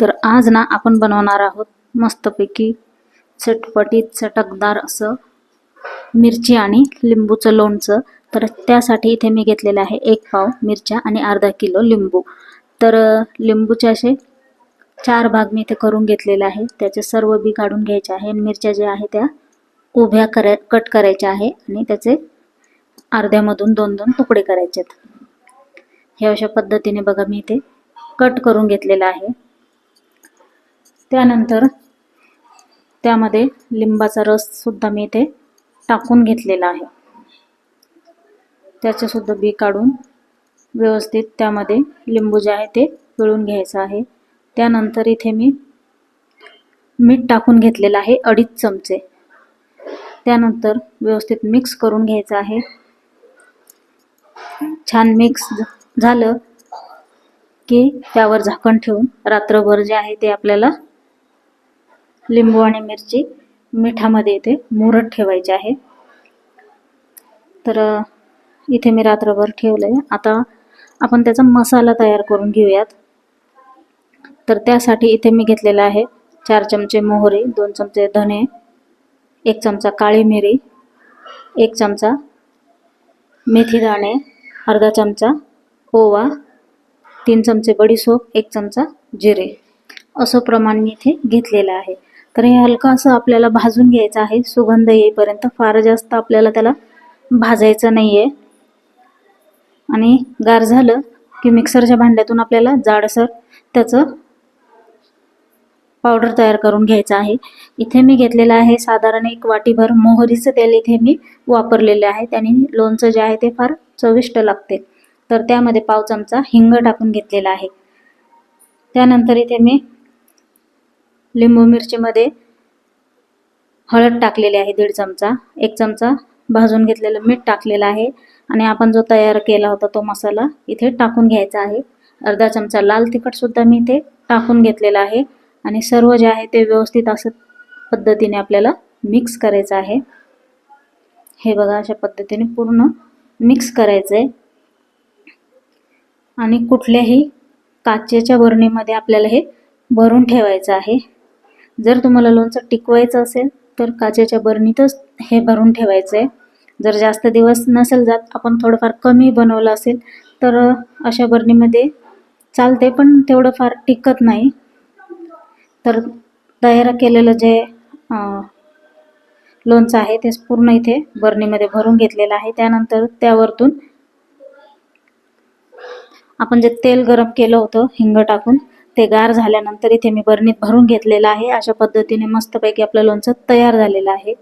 तर आज ना आपण बनवणार आहोत मस्तपैकी चटपटीत चटकदार असं मिरची आणि लिंबूचं लोणचं. तर त्यासाठी इथे मी घेतलेलं आहे एक पाव मिरच्या आणि अर्धा किलो लिंबू. तर लिंबूचे असे चार भाग मी इथे करून घेतलेले आहे. त्याचे सर्व बी काढून घ्यायचे आहे आणि मिरच्या ज्या आहे त्या उभ्या कराय कट करायच्या आहे आणि त्याचे अर्ध्यामधून दोन दोन तुकडे करायचे आहेत हे अशा पद्धतीने बघा मी इथे कट करून घेतलेलं आहे. त्यानंतर त्यामध्ये लिंबाचा रससुद्धा मी इथे टाकून घेतलेला आहे. त्याचेसुद्धा बी काढून व्यवस्थित त्यामध्ये लिंबू जे आहे ते पिळून घ्यायचं आहे. त्यानंतर इथे मी मीठ टाकून घेतलेलं आहे अडीच चमचे. त्यानंतर व्यवस्थित मिक्स करून घ्यायचं आहे. छान मिक्स झालं की त्यावर झाकण ठेवून रात्रभर जे आहे ते आपल्याला लिंबू आणि मिरची मिठामध्ये इथे मुरत ठेवायचे आहे. तर इथे मी रात्रभर ठेवलं आहे आता आपण त्याचा मसाला तयार करून घेऊयात. तर त्यासाठी इथे मी घेतलेला आहे चार चमचे मोहरी दोन चमचे धने एक चमचा काळी मिरी एक चमचा मेथी दाणे अर्धा चमचा ओवा तीन चमचे बडीसोप एक चमचा जिरे. असं प्रमाण मी इथे घेतलेलं आहे. तर हे हलकं असं आपल्याला भाजून घ्यायचं आहे. सुगंध येईपर्यंत फार जास्त आपल्याला त्याला भाजायचं नाही आहे आणि गार झालं की मिक्सरच्या भांड्यातून आपल्याला जाडसर त्याचं पावडर तयार करून घ्यायचं आहे. इथे मी घेतलेलं आहे साधारण एक वाटीभर मोहरीचं तेल इथे मी वापरलेले आहे. त्याने लोणचं जे आहे ते फार चविष्ट लागते. तर त्यामध्ये पाव चमचा हिंग टाकून घेतलेला आहे. त्यानंतर इथे मी लिंबू मिरचीमध्ये हळद टाकलेली आहे दीड चमचा. एक चमचा भाजून घेतलेलं मीठ टाकलेलं आहे आणि आपण जो तयार केला होता तो मसाला इथे टाकून घ्यायचा आहे. अर्धा चमचा लाल तिखटसुद्धा मी इथे टाकून घेतलेला आहे आणि सर्व जे आहे ते व्यवस्थित असं पद्धतीने आपल्याला मिक्स करायचं आहे. हे बघा अशा पद्धतीने पूर्ण मिक्स करायचं आहे आणि कुठल्याही काचेच्या बरणीमध्ये आपल्याला हे भरून ठेवायचं आहे. जर तुम्हाला लोणचं टिकवायचं असेल तर काचेच्या बरणीतच हे भरून ठेवायचं आहे जर जास्त दिवस नसेल जात आपण थोडंफार कमी बनवलं असेल तर अशा बरणीमध्ये चालते पण तेवढं फार टिकत नाही. तर तयार केलेलं जे लोणचं आहे ते पूर्ण इथे बरणीमध्ये भरून घेतलेलं आहे. त्यानंतर त्यावरतून आपण जे तेल गरम केलं होतं हिंग टाकून ते गार झाल्यानंतर इथे मी बरणीत भरून घेतलेलं आहे. अशा पद्धतीने मस्तपैकी आपलं लोणचं तयार झालेलं आहे.